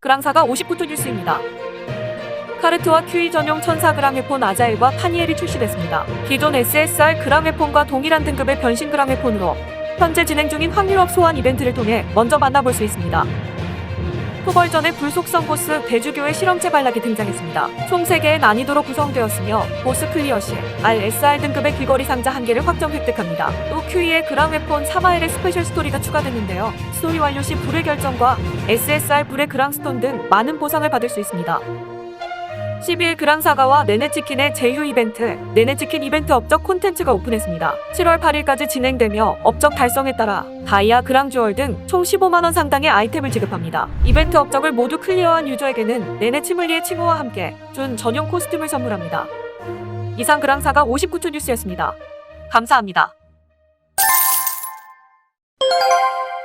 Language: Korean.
그랑사가 59투 뉴스입니다. 카르트와 QE 전용 1004g 웨폰 아자일과 타니엘이 출시됐습니다. 기존 SSR 그랑 웨폰과 동일한 등급의 변신 그랑 웨폰으로 현재 진행 중인 확률업 소환 이벤트를 통해 먼저 만나볼 수 있습니다. 후벌전의 불속성 보스 대주교의 실험체 발락이 등장했습니다. 총 3개의 난이도로 구성되었으며 보스 클리어 시 RSR 등급의 귀걸이 상자 1개를 확정 획득합니다. 또 QE의 그랑 웨폰 사마엘의 스페셜 스토리가 추가됐는데요. 스토리 완료 시 불의 결정과 SSR 불의 그랑스톤 등 많은 보상을 받을 수 있습니다. 12일 그랑사가와 네네치킨의 제휴 이벤트, 네네치킨 이벤트 업적 콘텐츠가 오픈했습니다. 7월 8일까지 진행되며 업적 달성에 따라 다이아 그랑 주얼 등 총 15만원 상당의 아이템을 지급합니다. 이벤트 업적을 모두 클리어한 유저에게는 네네치물리의 칭호와 함께 준 전용 코스튬을 선물합니다. 이상 그랑사가 59초 뉴스였습니다. 감사합니다.